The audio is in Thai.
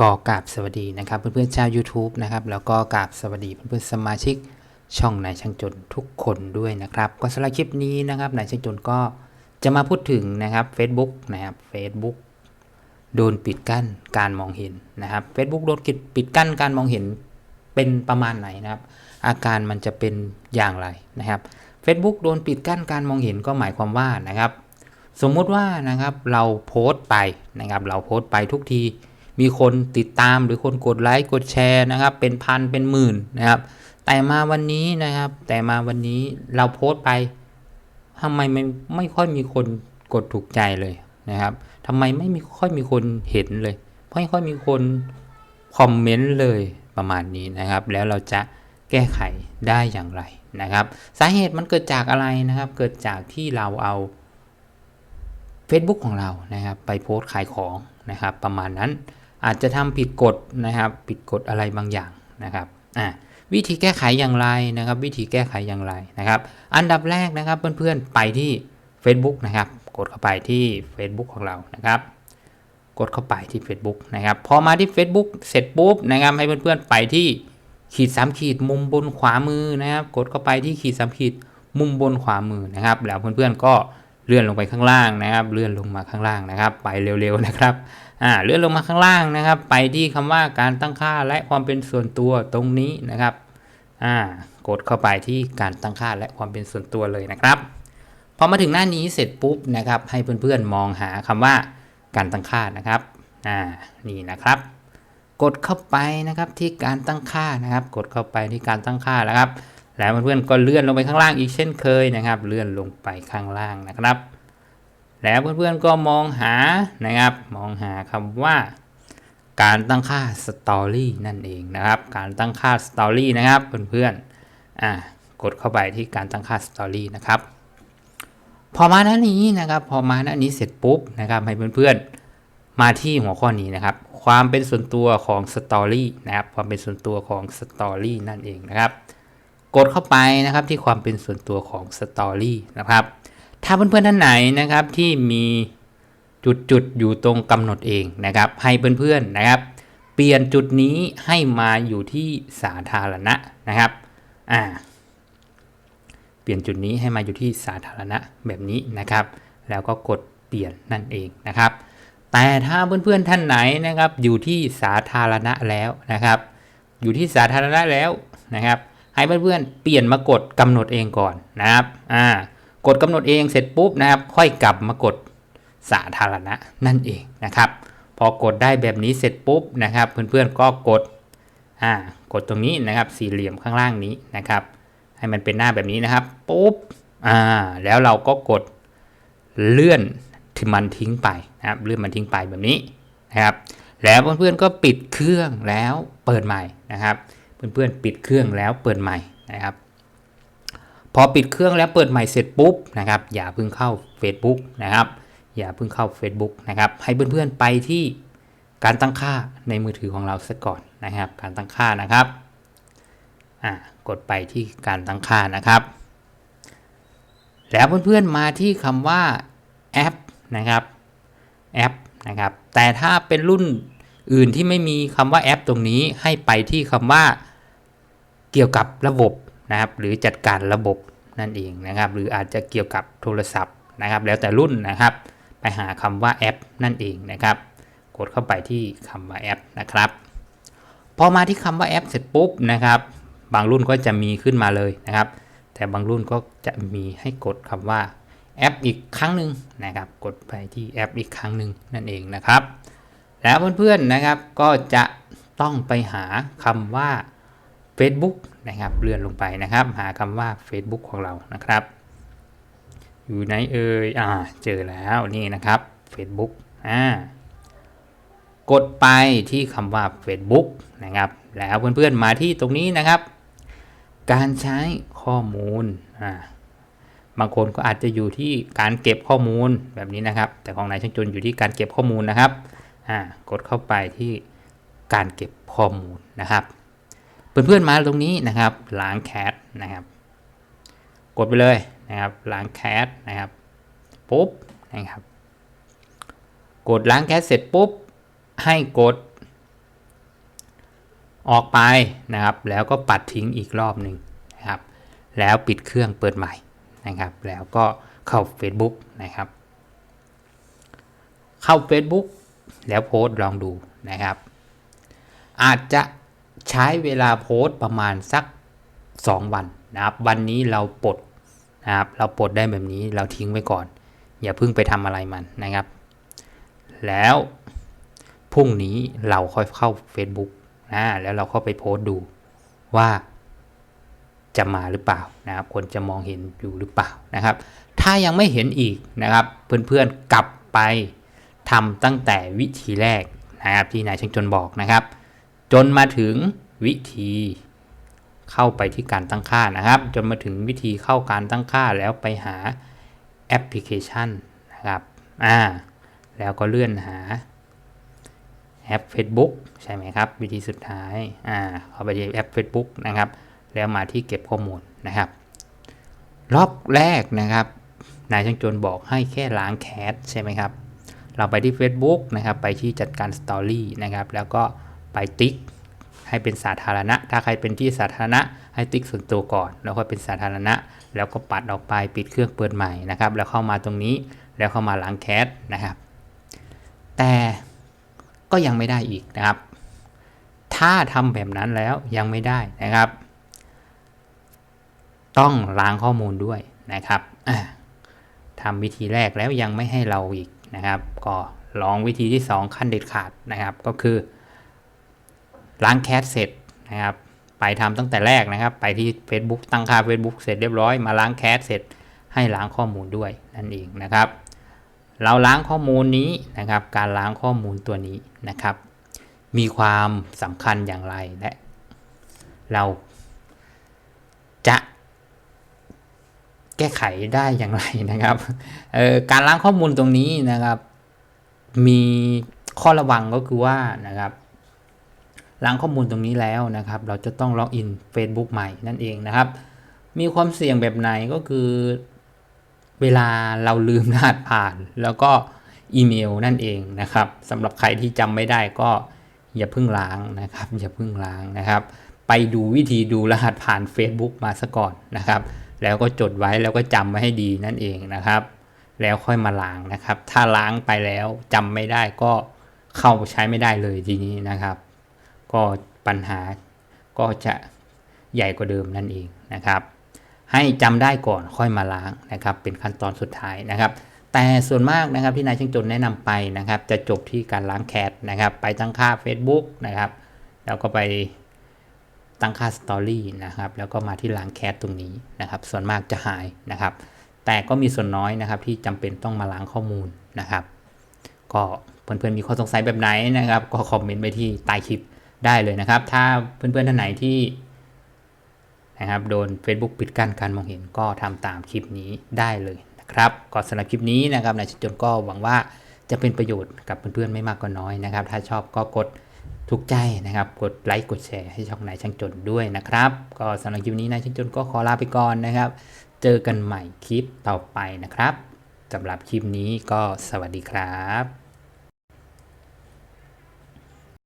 ก็กราบสวัสดีนะครับ เพื่อนๆชาว YouTube นะครับแล้วก็กราบสวัสดีเพื่อนๆสมาชิกช่องนายช่างจนทุกคนด้วยนะครับ ก็สำหรับคลิปนี้นะครับนายช่างจนก็จะมาพูดถึงนะครับ Facebook นะครับ Facebook โดนปิดกั้นการมองเห็นนะครับ Facebook โดนปิดกั้นการมองเห็นเป็นประมาณไหนนะครับ อาการมันจะเป็นอย่างไรนะครับ Facebook โดนปิดกั้นการมองเห็นก็หมายความว่านะครับ สมมุติว่านะครับเราโพสต์ไปนะครับ เราโพสต์ไปทุกที มีคนติดตามหรือคนกดไลค์กดแชร์นะครับ เป็นพันเป็นหมื่นนะครับ แต่มาวันนี้นะครับ แต่มาวันนี้เราโพสต์ไปทำไมไม่ไม่ค่อยมีคนกดถูกใจเลยนะครับทำไมไม่มีค่อยมีคนเห็นเลยไม่ค่อยมีคนคอมเมนต์เลยประมาณนี้นะครับ แล้วเราจะแก้ไขได้อย่างไรนะครับ สาเหตุมันเกิดจากอะไรนะครับ เกิดจากที่เราเอา Facebook ของเรานะครับ ไปโพสต์ขายของนะครับ ประมาณนั้น อาจจะทำผิดกฎนะครับ ผิดกฎอะไรบางอย่างนะครับอ่าวิธีแก้ไขอย่างไรนะครับ วิธีแก้ไขอย่างไรนะครับ อันดับแรกนะครับเพื่อนๆไปที่ Facebook นะครับ กดเข้าไปที่ Facebook ของเรานะครับ กดเข้าไปที่ Facebook นะครับ พอมาที่ Facebook เสร็จปุ๊บนะครับให้เพื่อนๆไปที่ขีด3ขีดมุมบนขวามือนะครับ กดเข้าไปที่ขีด3ขีดมุมบนขวามือนะครับ แล้วเพื่อนๆก็ เลื่อนลงไปข้างล่างนะครับ เลื่อนลงมาข้างล่างนะครับ ไปเร็วๆนะครับอ่าเลื่อนลงมาข้างล่างนะครับ ไปที่คำว่าการตั้งค่าและความเป็นส่วนตัวตรงนี้นะครับอ่ากดเข้าไปที่การตั้งค่าและความเป็นส่วนตัวเลยนะครับพอมาถึงหน้านี้เสร็จปุ๊บนะครับ ให้เพื่อนๆมองหาคำว่าการตั้งค่านะครับอ่านี่นะครับ กดเข้าไปนะครับที่การตั้งค่านะครับ กดเข้าไปที่การตั้งค่าแล้วครับ แล้วเพื่อนๆก็เลื่อนลงไปข้างล่างอีกเช่นเคยนะครับ เลื่อนลงไปข้างล่างนะครับ แล้วเพื่อนๆก็มองหานะครับ มองหาคำว่า การตั้งค่า Story นั่นเองนะครับ การตั้งค่า Story นะครับเพื่อนๆอ่ากดเข้าไปที่การตั้งค่า Story นะครับพอมาหน้านี้นะครับ พอมาหน้านี้เสร็จปุ๊บนะครับ ให้เพื่อนๆมาที่หัวข้อนี้นะครับ ความเป็นส่วนตัวของ Story นะครับ ความเป็นส่วนตัวของ Story นั่นเองนะครับ กดเข้าไปนะครับที่ความเป็นส่วนตัวของ Story นะครับ ถ้าเพื่อนๆท่านไหนนะครับที่มีจุดๆอยู่ตรงกำหนดเองนะครับ ให้เพื่อนๆนะครับ เปลี่ยนจุดนี้ให้มาอยู่ที่สาธารณะนะครับอ่าเปลี่ยนจุดนี้ให้มาอยู่ที่สาธารณะแบบนี้นะครับ แล้วก็กดเปลี่ยนนั่นเองนะครับ แต่ถ้าเพื่อนๆท่านไหนนะครับอยู่ที่สาธารณะแล้วนะครับ อยู่ที่สาธารณะแล้วนะครับ ให้เพื่อนๆเปลี่ยนมากดกำหนดเองก่อนนะครับ อ่ากดกำหนดเองเสร็จปุ๊บนะครับ ค่อยกลับมากดสาธารณะนั่นเองนะครับ พอกดได้แบบนี้เสร็จปุ๊บนะครับ เพื่อนๆก็กดอ่ากดตรงนี้นะครับสี่เหลี่ยมข้างล่างนี้นะครับ ให้มันเป็นหน้าแบบนี้นะครับปุ๊บอ่าแล้วเราก็กดเลื่อนที่มันทิ้งไปนะครับเลื่อนมันทิ้งไปแบบนี้นะครับ แล้วเพื่อนๆก็ปิดเครื่องแล้วเปิดใหม่นะครับ เพื่อนๆปิดเครื่องแล้วเปิดใหม่นะครับ พอปิดเครื่องแล้วเปิดใหม่เสร็จปุ๊บนะครับ อย่าเพิ่งเข้า Facebook นะครับ อย่าเพิ่งเข้า Facebook นะครับ ให้เพื่อนๆไปที่การตั้งค่าในมือถือของเราซะก่อนนะครับ การตั้งค่านะครับกดไปที่การตั้งค่านะครับ แล้วเพื่อนๆมาที่คำว่าแอปนะครับแอปนะครับ แต่ถ้าเป็นรุ่นอื่นที่ไม่มีคำว่าแอปตรงนี้ให้ไปที่คำว่า เกี่ยวกับระบบนะครับ หรือจัดการระบบนั่นเองนะครับ หรืออาจจะเกี่ยวกับโทรศัพท์นะครับ แล้วแต่รุ่นนะครับ ไปหาคำว่าแอป นั่นเองนะครับ กดเข้าไปที่คำว่าแอปนะครับ พอมาที่คำว่าแอปเสร็จปุ๊บนะครับ บางรุ่นก็จะมีขึ้นมาเลยนะครับ แต่บางรุ่นก็จะมีให้กดคำว่าแอปอีกครั้งหนึ่งนะครับ กดไปที่แอปอีกครั้งหนึ่งนั่นเองนะครับ แล้วเพื่อนๆนะครับก็จะต้องไปหาคำว่า Facebook นะครับเลื่อนลงไปนะครับ หาคำว่า Facebook ของเรานะครับ อยู่ไหนเอ่ยอ่าเจอแล้วนี่นะครับ Facebook อ่ากดไปที่คำว่า Facebook นะครับ แล้วเพื่อนๆมาที่ตรงนี้นะครับ การใช้ข้อมูลอ่าบางคนก็อาจจะอยู่ที่การเก็บข้อมูลแบบนี้นะครับ แต่ของนายช่างจนอยู่ที่การเก็บข้อมูลนะครับอ่ากดเข้าไปที่การเก็บข้อมูลนะครับ เพื่อนๆมาตรงนี้นะครับล้างแคชนะครับ กดไปเลยนะครับล้างแคชนะครับปุ๊บนะครับ กดล้างแคชเสร็จปุ๊บให้กด ออกไปนะครับ แล้วก็ปัดทิ้งอีกรอบหนึ่งนะครับ แล้วปิดเครื่องเปิดใหม่นะครับ แล้วก็เข้า Facebook นะครับ เข้า Facebook แล้วโพสต์ลองดูนะครับ อาจจะ ใช้เวลาโพสต์ประมาณสัก 2 วันนะครับ วันนี้เราปลดนะครับเราปลดได้แบบนี้เราทิ้งไว้ก่อน อย่าเพิ่งไปทำอะไรมันนะครับ แล้วพรุ่งนี้เราค่อยเข้า Facebook นะแล้วเราเข้าไปโพสต์ดูว่าจะมาหรือเปล่านะครับ คนจะมองเห็นอยู่หรือเปล่านะครับ ถ้ายังไม่เห็นอีกนะครับ เพื่อนๆกลับไปทำตั้งแต่วิธีแรกนะครับที่นายช่างจนบอกนะครับ จนมาถึงวิธีเข้าไปที่การตั้งค่านะครับ จนมาถึงวิธีเข้าการตั้งค่าแล้วไปหาแอปพลิเคชันนะครับอ่าแล้วก็เลื่อนหาแอป Facebook ใช่ไหมครับ วิธีสุดท้ายอ่าเข้าไปที่แอป Facebook นะครับ แล้วมาที่เก็บข้อมูลนะครับรอบแรกนะครับนายช่างจนบอกให้แค่ล้างแคสใช่ไหมครับ เราไปที่ Facebook นะครับ ไปที่จัดการสตอรี่นะครับ แล้วก็ ไปติ๊ก ให้เป็นสาธารณะ ถ้าใครเป็นที่สาธารณะ ให้ติ๊กส่วนตัวก่อน แล้วก็เป็นสาธารณะ แล้วก็ปัดออกไปปิดเครื่องเปิดใหม่นะครับ แล้วเข้ามาตรงนี้แล้วเข้ามาล้างแคสนะครับ แต่ก็ยังไม่ได้อีกนะครับ ถ้าทำแบบนั้นแล้วยังไม่ได้นะครับ ต้องล้างข้อมูลด้วยนะครับทำวิธีแรกแล้วยังไม่ให้เราอีกนะครับ ก็ลองวิธีที่ 2 ขั้นเด็ดขาดนะครับ ก็คือ ล้างแคสเสร็จนะครับ ไปทำตั้งแต่แรกนะครับ ไปที่ Facebook ตั้งค่า Facebook เสร็จเรียบร้อยมาล้างแคสเสร็จให้ล้างข้อมูลด้วยนั่นเองนะครับ เราล้างข้อมูลนี้นะครับ การล้างข้อมูลตัวนี้นะครับ มีความสำคัญอย่างไรและเราจะแก้ไขได้อย่างไรนะครับออการล้างข้อมูลตรงนี้นะครับ มีข้อระวังก็คือว่านะครับ ล้างข้อมูลตรงนี้แล้วนะครับ เราจะต้องล็อกอิน Facebook ใหม่นั่นเองนะครับ มีความเสี่ยงแบบไหนก็คือ เวลาเราลืมรหัสผ่าน แล้วก็อีเมลนั่นเองนะครับสำหรับใครที่จำไม่ได้ก็อย่าเพิ่งล้างนะครับ อย่าเพิ่งล้างนะครับ ไปดูวิธีดูรหัสผ่าน Facebook มาซะก่อนนะครับ แล้วก็จดไว้แล้วก็จำไว้ให้ดีนั่นเองนะครับ แล้วค่อยมาล้างนะครับ ถ้าล้างไปแล้วจำไม่ได้ก็เข้าใช้ไม่ได้เลยทีนี้นะครับ ก็ปัญหาก็จะใหญ่กว่าเดิมนั่นเองนะครับ ให้จำได้ก่อนค่อยมาล้างนะครับ เป็นขั้นตอนสุดท้ายนะครับ แต่ส่วนมากนะครับที่นายช่างจนแนะนำไปนะครับ จะจบที่การล้างแคสนะครับ ไปตั้งค่า Facebook นะครับ แล้วก็ไปตั้งค่าสตอรี่นะครับ แล้วก็มาที่ล้างแคสตรงนี้นะครับ ส่วนมากจะหายนะครับ แต่ก็มีส่วนน้อยนะครับที่จำเป็นต้องมาล้างข้อมูลนะครับ ก็เพื่อนๆมีข้อสงสัยแบบไหนนะครับ ก็คอมเมนต์ไปที่ใต้คลิป ได้เลยนะครับ ถ้าเพื่อนๆท่านไหนที่นะครับโดน Facebook ปิดกั้นการมองเห็นก็ทำตามคลิปนี้ได้เลยนะครับก็สำหรับคลิปนี้นะครับนายชจนก็หวังว่าจะเป็นประโยชน์กับเพื่อนๆไม่มากก็น้อยนะครับ ถ้าชอบก็กดถูกใจนะครับ กดไลค์กดแชร์ให้ช่องนายช่างจนด้วยนะครับ ก็สำหรับคลิปนี้นายช่างจนก็ขอลาไปก่อนนะครับ เจอกันใหม่คลิปต่อไปนะครับสำหรับคลิปนี้ก็สวัสดีครับ